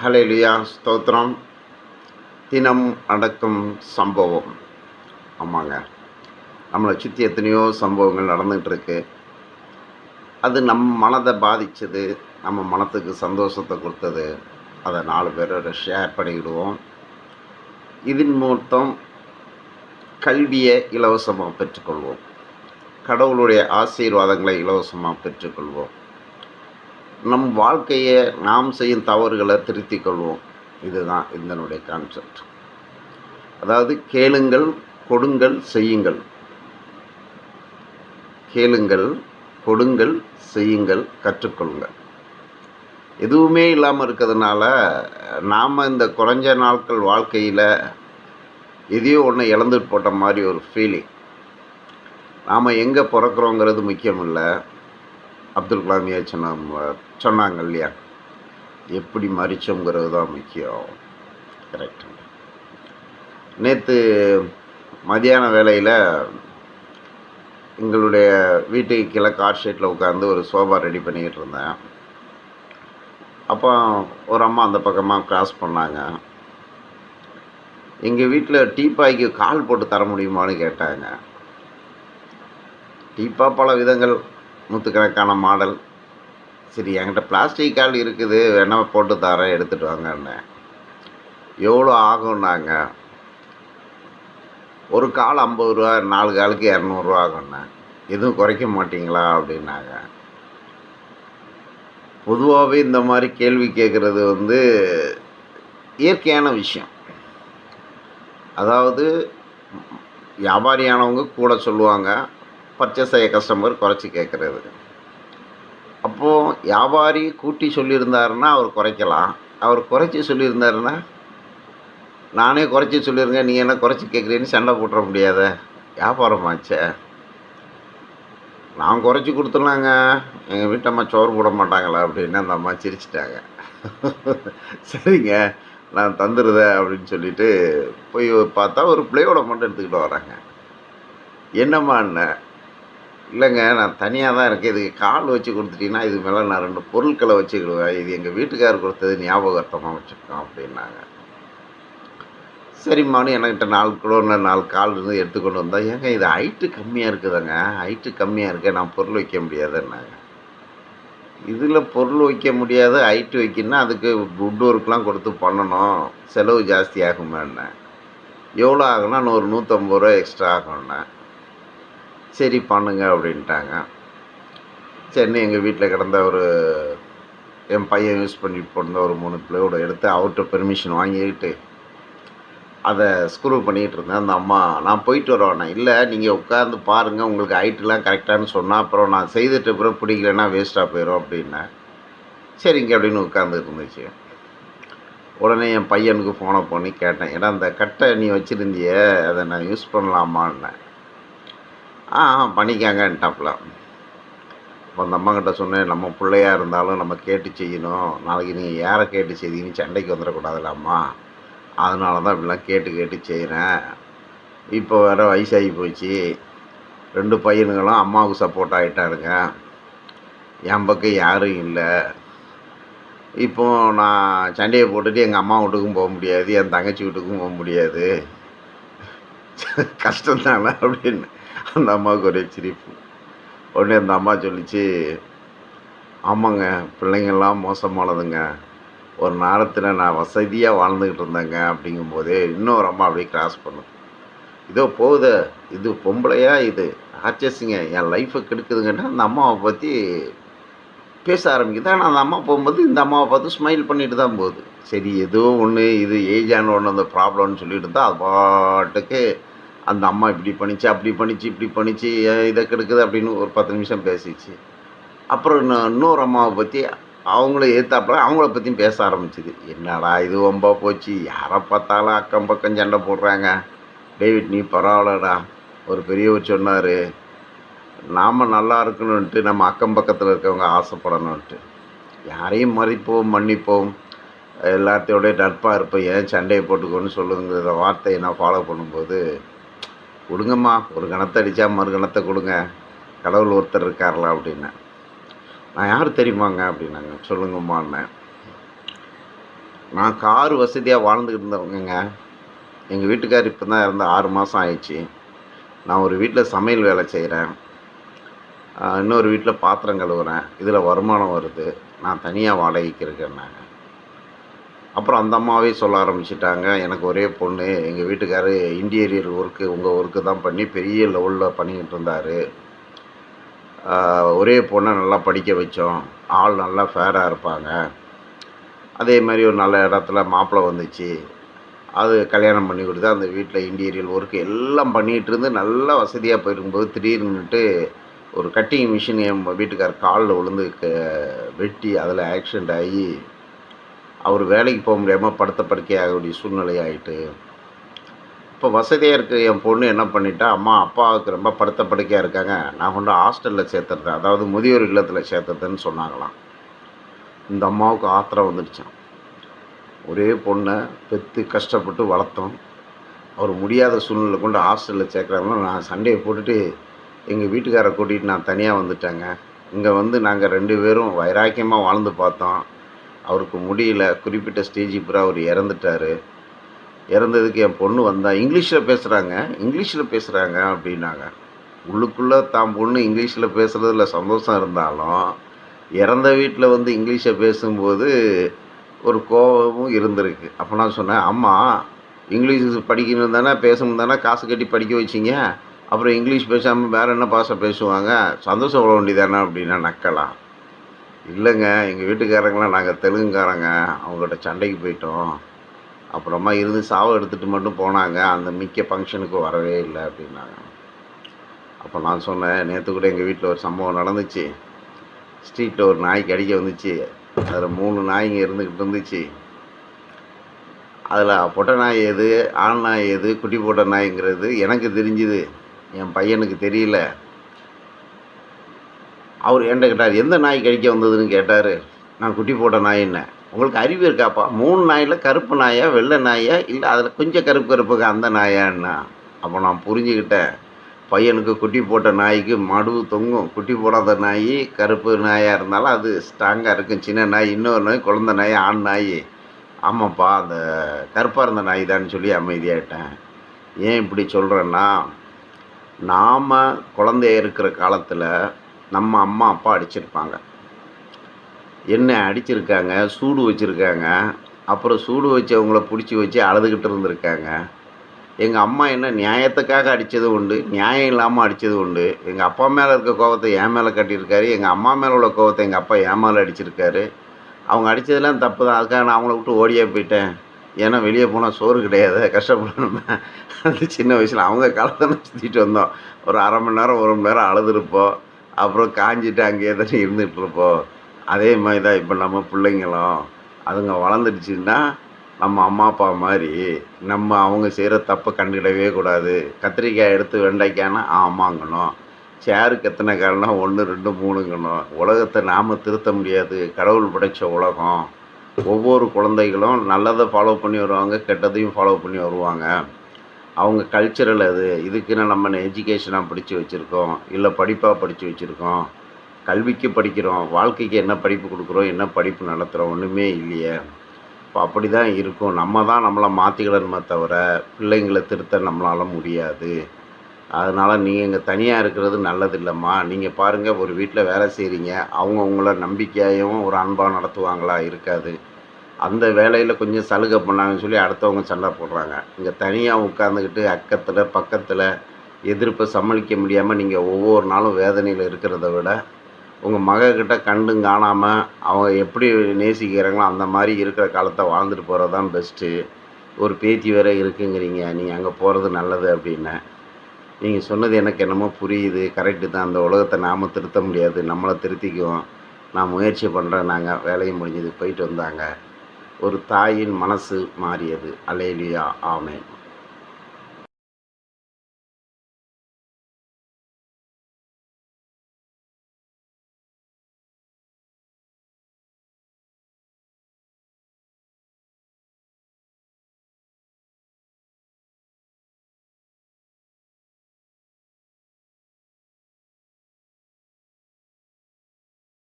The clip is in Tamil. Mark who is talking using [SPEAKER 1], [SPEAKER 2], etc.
[SPEAKER 1] ஹலெலியா ஸ்தோத்திரம். தினம் நடக்கும் சம்பவம். ஆமாங்க. நம்மளை சுற்றி எத்தனையோ சம்பவங்கள் நடந்துகிட்டு இருக்கு அது நம் மனதை பாதித்தது நம்ம மனத்துக்கு சந்தோஷத்தை கொடுத்தது. அதை நாலு பேரோட ஷேர் பண்ணிவிடுவோம் இதன் மூர்த்தம் கல்வியை இலவசமாக பெற்றுக்கொள்வோம். கடவுளுடைய ஆசீர்வாதங்களை இலவசமாக பெற்றுக்கொள்வோம். நம் வாழ்க்கையை நாம் செய்யும் தவறுகளை திருத்திக் கொள்வோம். இதுதான் இதனுடைய கான்செப்ட் அதாவது கேளுங்கள் கொடுங்கள் செய்யுங்கள். கேளுங்கள் கொடுங்கள் செய்யுங்கள் கற்றுக்கொள்ளுங்கள். எதுவுமே இல்லாமல் இருக்கிறதுனால நாம் இந்த குறைஞ்ச நாட்கள் வாழ்க்கையில் எதையோ ஒன்று இழந்துட்டு போட்ட மாதிரி ஒரு ஃபீலிங் நாம் எங்கே பிறக்கிறோங்கிறது முக்கியம் இல்லை அப்துல் கலாமியா சொன்ன சொன்னாங்க இல்லையா? எப்படி மறிச்சோங்கிறது தான் முக்கியம். கரெக்டுங்க நேற்று மதியான வேலையில் எங்களுடைய வீட்டுக்கு கீழே கார் ஷீட்டில் உட்காந்து ஒரு சோஃபா ரெடி பண்ணிக்கிட்டு இருந்தேன். அப்போ ஒரு அம்மா அந்த பக்கமாக க்ராஸ் பண்ணாங்க. எங்கள் வீட்டில் டீப்பாய்க்கு கால் போட்டு தர முடியுமான்னு கேட்டாங்க. டீப்பா பல விதங்கள் நூற்றுக்கணக்கான மாடல். சரி என்கிட்ட பிளாஸ்டிக் கால் இருக்குது. வேணால் போட்டு தரேன் எடுத்துகிட்டு வாங்கன்னு. எவ்வளோ ஆகும்னாங்க? ஒரு கால் ஐம்பது ரூபா நாலு காலுக்கு இரநூறுவா ஆகும்ண்ணே எதுவும் குறைக்க மாட்டிங்களா? அப்படின்னாங்க. பொதுவாகவே இந்த மாதிரி கேள்வி கேட்குறது வந்து இயற்கையான விஷயம். அதாவது வியாபாரியானவங்க கூட சொல்லுவாங்க. பர்ச்சேஸ் செய்ய கஸ்டமர் குறைச்சி கேட்குறது அப்போது வியாபாரி கூட்டி சொல்லியிருந்தாருன்னா அவர் குறைக்கலாம். அவர் குறைச்சி சொல்லியிருந்தாருன்னா நானே குறைச்சி சொல்லிருங்க நீ என்ன குறைச்சி கேட்குறீன்னு சண்டை போட்டுற முடியாத. வியாபாரமாச்சே நான் குறைச்சி கொடுத்துலாங்க எங்கள் வீட்டம்மா சோறு போட மாட்டாங்களா அப்படின்னு அந்த அம்மா சிரிச்சிட்டாங்க. சரிங்க நான் தந்துடுதேன் அப்படின்னு சொல்லிட்டு போய் பார்த்தா ஒரு பிள்ளையோட மட்டும் எடுத்துக்கிட்டு வராங்க. என்னம்மாண்ண இல்லைங்க நான் தனியாக தான் இருக்கேன். இதுக்கு கால் வச்சு கொடுத்துட்டீங்கன்னா இது மேலே நான் ரெண்டு பொருட்களை வச்சுக்கிடுவேன். இது எங்கள் வீட்டுக்காரர் கொடுத்தது ஞாபகார்த்தமாக வச்சுருக்கோம் அப்படின்னாங்க. சரிம்மானு என்கிட்ட நாலு கிலோ நாலு கால் இருந்து எடுத்துக்கொண்டு வந்தால் ஏங்க இது ஹைட்டு கம்மியாக இருக்குதுங்க? ஹைட்டு கம்மியாக இருக்க? நான் பொருள் வைக்க முடியாதுன்னாங்க. இதில் பொருள் வைக்க முடியாது ஹைட்டு வைக்கணும்னா அதுக்கு வுட் ஒர்க்லாம் கொடுத்து பண்ணணும். செலவு ஜாஸ்தி ஆகுமேண்ணே எவ்வளோ ஆகும்னா ஒரு நூற்றம்பது ரூபா எக்ஸ்ட்ரா ஆகும்ண்ணே சரி பண்ணுங்க அப்படின்ட்டாங்க. சரின்னு எங்கள் வீட்டில் கிடந்த ஒரு என் பையன் யூஸ் பண்ணிட்டு போன ஒரு மூணு பிள்ளையோட எடுத்து அவர்கிட்ட பெர்மிஷன் வாங்கிக்கிட்டு அதை ஸ்க்ரூ பண்ணிகிட்டு இருந்தேன். அந்த அம்மா நான் போயிட்டு வரவேண்ணா இல்லை நீங்கள் உட்காந்து பாருங்கள் உங்களுக்கு ஹைட்டெலாம் கரெக்டானு சொன்னால் அப்புறம் நான் செய்துட்டு பிறகு பிடிக்கலன்னா வேஸ்ட்டாக போயிடும் அப்படின்னேன். சரிங்க அப்படின்னு உட்காந்துட்டு இருந்துச்சு. உடனே என் பையனுக்கு ஃபோனை பண்ணி கேட்டேன். ஏன்னா அந்த கட்டை நீ வச்சுருந்திய அதை நான் யூஸ் பண்ணலாமான்னேன். ஆ ஆ பண்ணிக்காங்கன்ட்டாப்புல. அப்போ அந்த அம்மாக்கிட்ட சொன்னேன் நம்ம பிள்ளையா இருந்தாலும் நம்ம கேட்டு செய்யணும். நாளைக்கு நீங்கள் யாரை கேட்டு செய்தீங்கன்னு சண்டைக்கு வந்துடக்கூடாதுல்ல அம்மா. அதனால தான் இப்படிலாம் கேட்டு கேட்டு செய்கிறேன் இப்போ வேறு வயசாகி போச்சு. ரெண்டு பையனுங்களும் அம்மாவுக்கு சப்போர்ட் ஆகிட்டாருங்க என் பக்கம் யாரும் இல்லை. இப்போ நான் சண்டையை போட்டுட்டு எங்கள் அம்மா வீட்டுக்கும் போக முடியாது என் தங்கச்சி வீட்டுக்கும் போக முடியாது. கஷ்டம்தானே அப்படின்னு அந்த அம்மாவுக்கு ஒரே சிரிப்பு. உடனே அந்த அம்மா சொல்லிச்சு ஆமாங்க பிள்ளைங்கள்லாம் மோசமானதுங்க. ஒரு நேரத்தில் நான் வசதியாக வாழ்ந்துக்கிட்டு இருந்தேங்க. அப்படிங்கும்போதே இன்னொரு அம்மா அப்படியே கிராஸ் பண்ணும் இதோ போகுது. இது பொம்பளையா இது? ஆச்சஸுங்க என் லைஃப்பை கெடுக்குதுங்கன்னா அந்த அம்மாவை பற்றி பேச ஆரம்பிக்குது. ஆனால் அந்த அம்மா போகும்போது இந்த அம்மாவை பார்த்து ஸ்மைல் பண்ணிட்டு தான் போகுது. சரி ஏதோ ஒன்று இது ஏஜான ஒன்று அந்த ப்ராப்ளம்னு சொல்லிட்டு இருந்தால் அது பாட்டுக்கு அந்த அம்மா இப்படி பண்ணிச்சு அப்படி பண்ணிச்சு இப்படி பண்ணிச்சு இதை கெடுக்குது அப்படின்னு ஒரு பத்து நிமிஷம் பேசிச்சு. அப்புறம் இன்னும் இன்னொரு அம்மாவை பற்றி அவங்கள ஏற்றாப்புல அவங்கள பற்றியும் பேச ஆரம்பிச்சுது. என்னடா இது ரொம்ப போச்சு யாரை பார்த்தாலும் அக்கம் பக்கம் சண்டை போடுறாங்க. டேவிட் நீ பரவாயில்லடா ஒரு பெரியவர் சொன்னார் நாம் நல்லா இருக்கணுன்ட்டு நம்ம அக்கம் பக்கத்தில் இருக்கவங்க ஆசைப்படணுன்ட்டு யாரையும் மறிப்போம் மன்னிப்போம். எல்லாத்தையோடய நட்பாக இருப்போம் ஏன் சண்டையை போட்டுக்கோன்னு சொல்லுங்கிற வார்த்தையை நான் ஃபாலோ பண்ணும்போது கொடுங்கம்மா ஒரு கணத்தை அடித்தா மறு கணத்தை கொடுங்க. கடவுள் ஒருத்தர் இருக்கார்ல அப்படின்னேன் நான் யார் தெரியுமாங்க அப்படின்னாங்க. சொல்லுங்கம்மான்னேன் நான் கார் வசதியாக வாழ்ந்துக்கிட்டு இருந்தவங்கங்க. எங்கள் வீட்டுக்கார் இப்போ தான் இறந்து ஆறு மாதம் ஆயிடுச்சு. நான் ஒரு வீட்டில் சமையல் வேலை செய்கிறேன் இன்னொரு வீட்டில் பாத்திரம் கழுவுறேன். இதில் வருமானம் வருது. நான் தனியாக வாடகைக்கு இருக்கேன்னாங்க. அப்புறம் அந்த அம்மாவே சொல்ல ஆரம்பிச்சிட்டாங்க எனக்கு ஒரே பொண்ணு எங்கள் வீட்டுக்காரு இன்டீரியர் ஒர்க்கு உங்கள் ஒர்க்கு தான் பண்ணி பெரிய லெவலில் பண்ணிக்கிட்டு இருந்தார். ஒரே பொண்ணை நல்லா படிக்க வச்சோம் ஆள் நல்லா ஃபேராக இருப்பாங்க. அதே மாதிரி ஒரு நல்ல இடத்துல மாப்பிள்ளை வந்துச்சு. அது கல்யாணம் பண்ணி கொடுத்து அந்த வீட்டில் இன்டீரியல் ஒர்க்கு எல்லாம் பண்ணிகிட்டு இருந்து நல்லா வசதியாக போயிருக்கும்போது திடீர்னுட்டு ஒரு கட்டிங் மிஷின் என் வீட்டுக்கார் காலில் விழுந்து க வெட்டி அதில் ஆக்சிடெண்ட் ஆகி அவர் வேலைக்கு போக முடியாமல் படுத்த படுக்கை ஆகக்கூடிய சூழ்நிலை ஆகிட்டு இப்போ வசதியாக இருக்க என் பொண்ணு என்ன பண்ணிட்டா அம்மா அப்பாவுக்கு ரொம்ப படுத்த படுக்கையாக இருக்காங்க. நான் கொண்டு ஹாஸ்டலில் சேர்த்துறேன் அதாவது முதியோர் இல்லத்தில் சேர்த்துறதுன்னு சொன்னாங்களாம். இந்த அம்மாவுக்கு ஆத்திரம் வந்துடுச்சான் ஒரே பொண்ணை பெற்று கஷ்டப்பட்டு வளர்த்தோம். அவர் முடியாத சூழ்நிலை கொண்டு ஹாஸ்டலில் சேர்க்குறாங்களோ நான் சண்டையை போட்டுட்டு எங்கள் வீட்டுக்காரை கூட்டிகிட்டு நான் தனியாக வந்துட்டேங்க. இங்கே வந்து நாங்கள் ரெண்டு பேரும் வைராக்கியமாக வாழ்ந்து பார்த்தோம். அவருக்கு முடியல. குறிப்பிட்ட ஸ்டேஜ் பூரா அவர் இறந்துட்டார். இறந்ததுக்கு என் பொண்ணு வந்தால் இங்கிலீஷில் பேசுகிறாங்க இங்கிலீஷில் பேசுகிறாங்க அப்படின்னாங்க. உள்ளுக்குள்ளே தான் பொண்ணு இங்கிலீஷில் பேசுகிறதுல சந்தோஷம் இருந்தாலும் இறந்த வீட்டில் வந்து இங்கிலீஷை பேசும்போது ஒரு கோபமும் இருந்திருக்கு. அப்போ நான் சொன்னேன் அம்மா இங்கிலீஷ் படிக்கணும் தானே பேசணும் தானே காசு கட்டி படிக்க வச்சிங்க. அப்புறம் இங்கிலீஷ் பேசாமல் வேறு என்ன பாஷை பேசுவாங்க? சந்தோஷம் விட வேண்டியதானே அப்படின்னா நக்கலாம் இல்லைங்க எங்கள் வீட்டுக்காரங்களாம் நாங்கள் தெலுங்குக்காரங்க. அவங்ககிட்ட சண்டைக்கு போயிட்டோம். அப்புறமா இருந்து சாவை எடுத்துகிட்டு மட்டும் போனாங்க. அந்த மிக்க ஃபங்க்ஷனுக்கு வரவே இல்லை அப்படின்னாங்க. அப்போ நான் சொன்னேன் நேற்று கூட எங்கள் வீட்டில் ஒரு சம்பவம் நடந்துச்சு. ஸ்ட்ரீட்டில் ஒரு நாய் கடிக்க வந்துச்சு. அதில் மூணு நாய்ங்க இருந்துக்கிட்டு இருந்துச்சு. அதில் பொட்டை நாய் எது ஆண் நாய் எது குட்டி போட்ட நாய்ங்கிறது எனக்கு தெரிஞ்சுது. என் பையனுக்கு தெரியல. அவர் என்கிட்ட கேட்டார் எந்த நாய் கடிக்க வந்ததுன்னு கேட்டார். நான் குட்டி போட்ட நாயின்னேன் உங்களுக்கு அறிவு இருக்காப்பா. மூணு நாயில் கருப்பு நாயா வெள்ளை நாயா இல்லை அதில் கொஞ்சம் கருப்பு கருப்புக்கு அந்த நாயான்னா அப்போ நான் புரிஞ்சுக்கிட்டேன். பையனுக்கு குட்டி போட்ட நாய்க்கு மடு தொங்கும். குட்டி போடாத நாய் கருப்பு நாயாக இருந்தாலும் அது ஸ்ட்ராங்காக இருக்கும். சின்ன நாய் இன்னொரு நாய் குழந்த நாய் ஆண் நாய். ஆமாப்பா அந்த கருப்பாக இருந்த நாய் தான் சொல்லி அமைதியாகிட்டேன் ஏன் இப்படி சொல்கிறேன்னா நாம் குழந்தைய இருக்கிற காலத்தில் நம்ம அம்மா அப்பா அடிச்சிருப்பாங்க. என்ன அடிச்சிருக்காங்க சூடு வச்சுருக்காங்க அப்புறம் சூடு வச்சவங்கள பிடிச்சி வச்சு அழுதுகிட்டு இருந்திருக்காங்க. எங்கள் அம்மா என்ன நியாயத்துக்காக அடித்தது உண்டு நியாயம் இல்லாமல் அடித்தது உண்டு. எங்கள் அப்பா மேலே இருக்க கோவத்தை என் மேலே கட்டியிருக்காரு எங்கள் அம்மா மேலே உள்ள கோவத்தை எங்கள் அப்பா என் மேலே அடிச்சிருக்காரு. அவங்க அடித்ததெல்லாம் தப்பு தான் அதுக்காக நான் அவங்கள விட்டு ஓடியே போயிட்டேன். ஏன்னா வெளியே போனால் சோறு கிடையாது கஷ்டப்படணும். அந்த சின்ன வயசில் அவங்க காலத்தை சுற்றிட்டு வந்தோம். ஒரு அரை மணி நேரம் ஒரு மணி நேரம் அழுதுருப்போம். அப்புறம் காஞ்சிட்டு அங்கேயே தானே இருந்துகிட்டு இருப்போம் அதே மாதிரி தான் இப்போ நம்ம பிள்ளைங்களும். அதுங்க வளர்ந்துடுச்சுன்னா நம்ம அம்மா அப்பா மாதிரி நம்ம அவங்க செய்கிற தப்பை கண்டுக்கிடவே கூடாது. கத்திரிக்காய் எடுத்து வெண்டைக்காய்னா ஆமாங்கணும். சேருக்கு எத்தனை கால்னா ஒன்று ரெண்டு மூணுங்கணும். உலகத்தை நாம் திருத்த முடியாது. கடவுள் படைத்த உலகம். ஒவ்வொரு குழந்தைகளும் நல்லதை ஃபாலோ பண்ணி வருவாங்க கெட்டதையும் ஃபாலோ பண்ணி வருவாங்க. அவங்க கல்ச்சரல் அது இதுக்குன்னு நம்ம எஜுகேஷனாக படித்து வச்சுருக்கோம் இல்லை படிப்பாக படித்து வச்சுருக்கோம் கல்விக்கு படிக்கிறோம் வாழ்க்கைக்கு என்ன படிப்பு கொடுக்குறோம் என்ன படிப்பு நடத்துகிறோம் ஒன்றுமே இல்லையே. இப்போ அப்படி தான் இருக்கும். நம்ம தான் நம்மளை மாற்றிக்கிடணுமே தவிர பிள்ளைங்களை திருத்த நம்மளால் முடியாது. அதனால் நீங்கள் இங்கே தனியாக இருக்கிறது நல்லது இல்லைம்மா. நீங்கள் பாருங்கள் ஒரு வீட்டில் வேலை செய்கிறீங்க அவங்க உங்களை நம்பிக்கையாகவும் ஒரு அன்பாக நடத்துவாங்களா? இருக்காது. அந்த வேலையில் கொஞ்சம் சலுகை பண்ணாங்கன்னு சொல்லி அடுத்தவங்க சண்டை போடுறாங்க. இங்கே தனியாக உட்காந்துக்கிட்டு அக்கத்தில் பக்கத்தில் எதிர்ப்பை சமாளிக்க முடியாமல் நீங்கள் ஒவ்வொரு நாளும் வேதனையில் இருக்கிறத விட உங்கள் மகக்கிட்ட கண்டும் காணாமல் அவங்க எப்படி நேசிக்கிறாங்களோ அந்த மாதிரி இருக்கிற காலத்தை வாழ்ந்துட்டு போகிறது தான் பெஸ்ட்டு ஒரு பேத்தி வேற இருக்குங்கிறீங்க நீங்கள் அங்கே போகிறது நல்லது அப்படின்னு. நீங்கள் சொன்னது எனக்கு என்னமோ புரியுது. கரெக்டு தான். அந்த உலகத்தை நாம் திருத்த முடியாது. நம்மளை திருத்திக்குவோம். நான் முயற்சி பண்ணுறேன் நாங்கள் வேலையும் முடிஞ்சது. போயிட்டு வந்தாங்க. ஒரு தாயின் மனசு மாறியது. Alleluia amen.